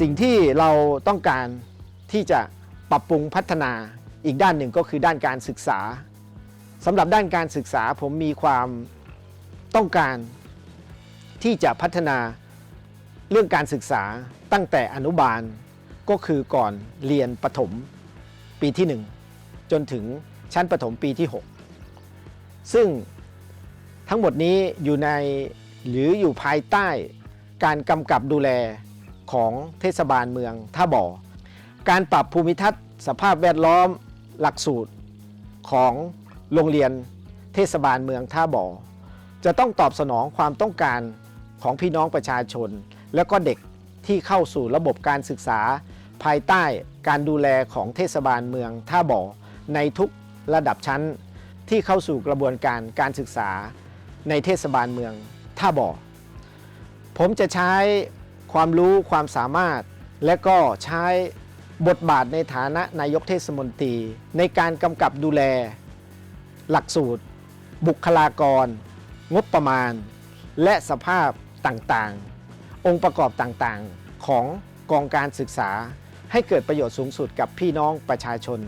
สิ่งที่เราต้องการที่จะปรับปรุงพัฒนาอีกด้านหนึ่งก็คือด้านการศึกษาสำหรับด้านการศึกษาผมมีความต้องการที่จะพัฒนาเรื่องการศึกษาตั้งแต่อนุบาลก็คือก่อนเรียนประถมปีที่ 1 จนถึงชั้นประถมปีที่ 6 ซึ่งทั้งหมดนี้อยู่ในหรืออยู่ภายใต้การกำกับดูแล ของเทศบาลเมืองท่าบ่อ การปรับภูมิทัศน์สภาพแวดล้อมหลักสูตรของโรงเรียนเทศบาลเมืองท่าบ่อ จะต้องตอบสนองความต้องการของพี่น้องประชาชน และก็เด็กที่เข้าสู่ระบบการศึกษา ภายใต้การดูแลของเทศบาลเมืองท่าบ่อ ในทุกระดับชั้นที่เข้าสู่กระบวนการการศึกษาในเทศบาลเมืองท่าบ่อ ผมจะใช้ ความรู้ความสามารถ และก็ใช้บทบาทในฐานะนายกเทศมนตรี ในการกำกับดูแล หลักสูตร บุคลากร งบประมาณ และสภาพต่างๆ องค์ประกอบต่างๆ ของกองการศึกษาให้เกิดประโยชน์สูงสุดกับพี่น้องประชาชน